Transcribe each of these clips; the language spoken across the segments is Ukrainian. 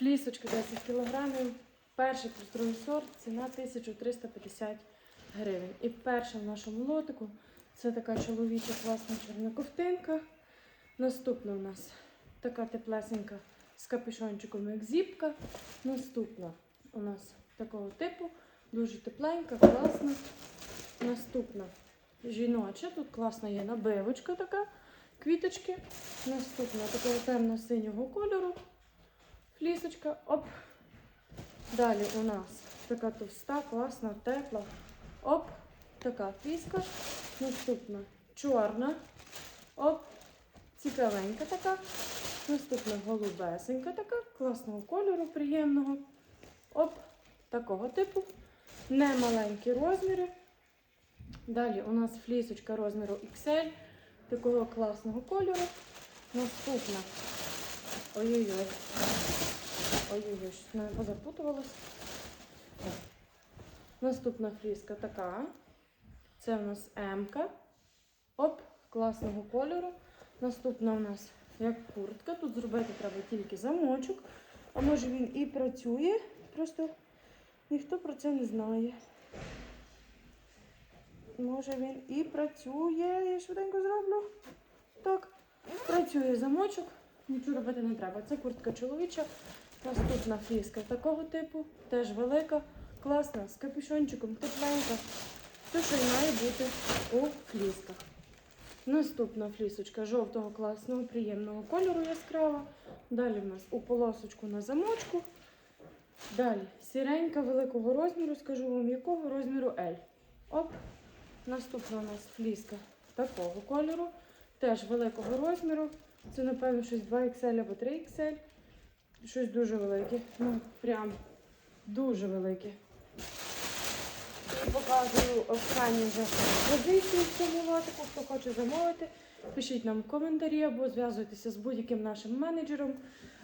Флісочка 10 кг. Перший плюс другий сорт, ціна 1350 гривень. І перша в нашому лотику це така чоловіча класна чорна ковтинка. Наступна у нас така теплесенька з капюшончиком, як зіпка. Наступна у нас такого типу, дуже тепленька, класна. Наступна жіноча, тут класна є набивочка така, квіточки. Наступна такого темно-синього кольору. Флісочка. Оп. Далі у нас така товста, класна, тепла. Оп. Така фліска. Наступна чорна. Оп. Цікавенька така. Наступна голубесенька така, класного кольору, приємного. Оп, такого типу. Не маленькі розміри. Далі у нас флісочка розміру XL, такого класного кольору. Наступна. Ой-ой-ой. Ой-ой-ой, щось мене позапутувалось. Наступна фліска така. Це у нас М-ка. Оп, класного кольору. Наступна у нас як куртка. Тут зробити треба тільки замочок. А може він і працює, просто ніхто про це не знає. Може він і працює. Я швиденько зроблю. Так, працює замочок, нічого робити не треба. Це куртка чоловіча. Наступна фліска такого типу, теж велика, класна, з капюшончиком, тепленька. Те, що і має бути у флісках. Наступна флісочка жовтого класного, приємного кольору яскрава. Далі в нас у полосочку на замочку. Далі сіренька великого розміру, скажу вам, якого розміру L. Оп. Наступна у нас фліска такого кольору. Теж великого розміру. Це, напевно, щось 2XL або 3XL. Щось дуже велике. Ну, прям дуже велике. І показую останні вже позиції в цьому лотику. Хто хоче замовити, пишіть нам в коментарі або зв'язуйтеся з будь-яким нашим менеджером,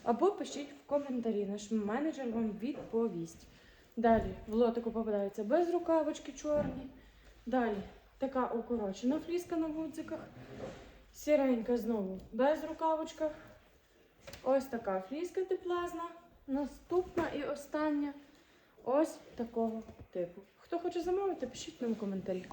або пишіть в коментарі. Наш менеджер вам відповість. Далі в лотику попадаються без рукавочки чорні. Далі така укорочена фліска на гудзиках. Сіренька знову без рукавочка. Ось така фліска теплезна. Наступна і остання ось такого типу. Хто хоче замовити, пишіть нам коментарі.